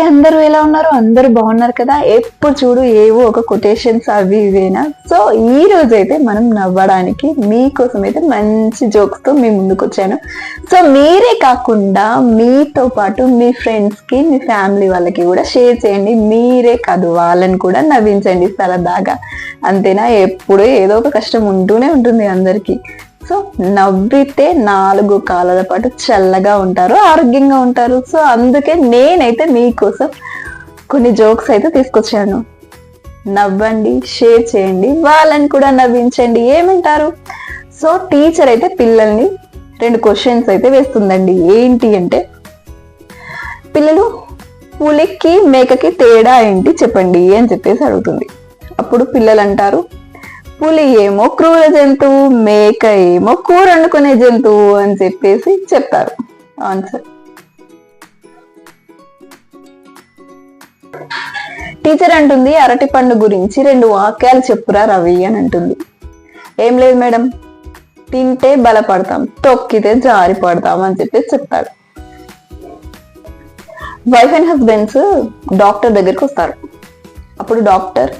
అందరూ ఎలా ఉన్నారు అందరూ బాగున్నారు కదా. ఎప్పుడు చూడు ఏవో ఒక కొటేషన్స్ అవి ఇవేనా. సో ఈ రోజు అయితే మనం నవ్వడానికి మీకోసం అయితే మంచి జోక్స్తో మీ ముందుకు వచ్చాను సో మీరే కాకుండా మీతో పాటు మీ ఫ్రెండ్స్కి మీ ఫ్యామిలీ వాళ్ళకి కూడా షేర్ చేయండి. మీరే కాదు వాళ్ళని కూడా నవ్వించండి. సరదాగా. అంతేనా? ఎప్పుడు ఏదో ఒక కష్టం ఉంటూనే ఉంటుంది అందరికీ. సో నవ్వితే నాలుగు కాలాల పాటు చల్లగా ఉంటారు ఆరోగ్యంగా ఉంటారు. సో అందుకే నేనైతే మీకోసం కొన్ని జోక్స్ అయితే తీసుకొచ్చాను. నవ్వండి షేర్ చేయండి వాళ్ళని కూడా నవ్వించండి. ఏమంటారు? సో టీచర్ అయితే పిల్లల్ని రెండు క్వశ్చన్స్ అయితే వేస్తుందండి. ఏంటి అంటే పిల్లలు పులికి మేకకి తేడా ఏంటి చెప్పండి అని చెప్పేసి అడుగుతుంది. అప్పుడు పిల్లలు అంటారు పులి ఏమో క్రూర జంతువు మేక ఏమో కూర వండుకునే జంతువు అని చెప్పేసి చెప్పారు. ఆన్సర్ టీచర్ అంటుంది అరటి పండు గురించి రెండు వాక్యాలు చెప్పురా రవి అని అంటుంది. ఏం లేదు మేడం తింటే బలపడతాం తొక్కితే జారి పడతాం అని చెప్పేసి చెప్తాడు వైఫ్ అండ్ హస్బెండ్స్ డాక్టర్ దగ్గరికి వస్తారు. అప్పుడు డాక్టర్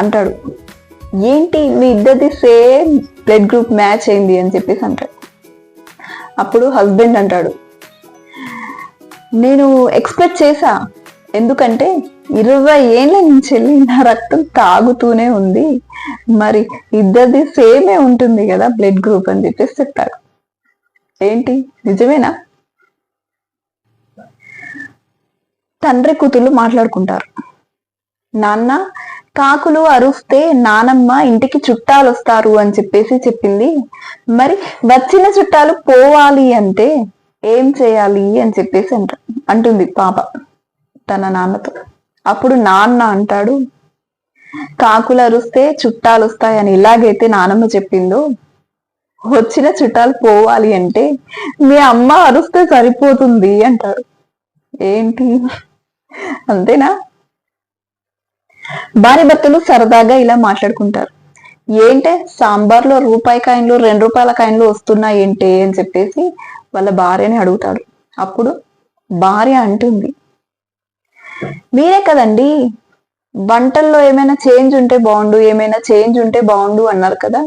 అంటాడు ఏంటి మీ ఇద్దరిది సేమ్ బ్లడ్ గ్రూప్ మ్యాచ్ అయింది అని చెప్పేసి అంటాడు అప్పుడు హస్బెండ్ అంటాడు నేను ఎక్స్పెక్ట్ చేశా ఎందుకంటే ఇరవై ఏళ్ళ నుంచి వెళ్ళి నా రక్తం తాగుతూనే ఉంది మరి ఇద్దరిది సేమే ఉంటుంది కదా బ్లడ్ గ్రూప్ అని చెప్పేసి చెప్తాడు ఏంటి? నిజమేనా? తండ్రి కూతుళ్ళు మాట్లాడుకుంటారు నాన్న కాకులు అరుస్తే నానమ్మ ఇంటికి చుట్టాలు వస్తారు అని చెప్పేసి చెప్పింది. మరి వచ్చిన చుట్టాలు పోవాలి అంటే ఏం చేయాలి అని చెప్పేసి అంట అంటుంది పాప తన నాన్నతో. అప్పుడు నాన్న అంటాడు కాకులు అరుస్తే చుట్టాలు వస్తాయని ఇలాగైతే నానమ్మ చెప్పిందో వచ్చిన చుట్టాలు పోవాలి అంటే మీ అమ్మ అరుస్తే సరిపోతుంది అంటారు. ఏంటి? అంతేనా? భార్య భర్తలు సరదాగా ఇలా మాట్లాడుకుంటారు. ఏంటే సాంబార్లో రూపాయి కాయిన్లు రెండు రూపాయల కాయిన్లు వస్తున్నాయి ఏంటి అని చెప్పేసి వాళ్ళ భార్యని అడుగుతాడు. అప్పుడు భార్య అంటుంది మీరే కదండి వంటల్లో ఏమైనా చేంజ్ ఉంటే బాగుండు ఏమైనా చేంజ్ ఉంటే బాగుండు అన్నారు కదా.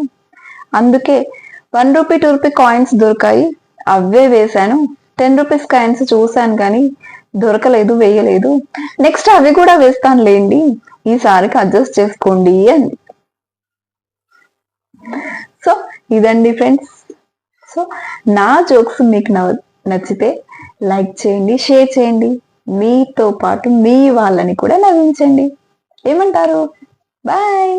అందుకే one rupee two rupee coins దొరికాయి అవే వేశాను. టెన్ రూపీస్ కాయిన్స్ చూశాను కానీ దొరకలేదు వేయలేదు. నెక్స్ట్ అవి కూడా వేస్తాను లేండి ఈసారికి అడ్జస్ట్ చేసుకోండి అని. సో ఇదండి ఫ్రెండ్స్ సో నా జోక్స్ మీకు నచ్చితే లైక్ చేయండి షేర్ చేయండి. మీతో పాటు మీ వాళ్ళని కూడా నవ్వించండి. ఏమంటారు? బాయ్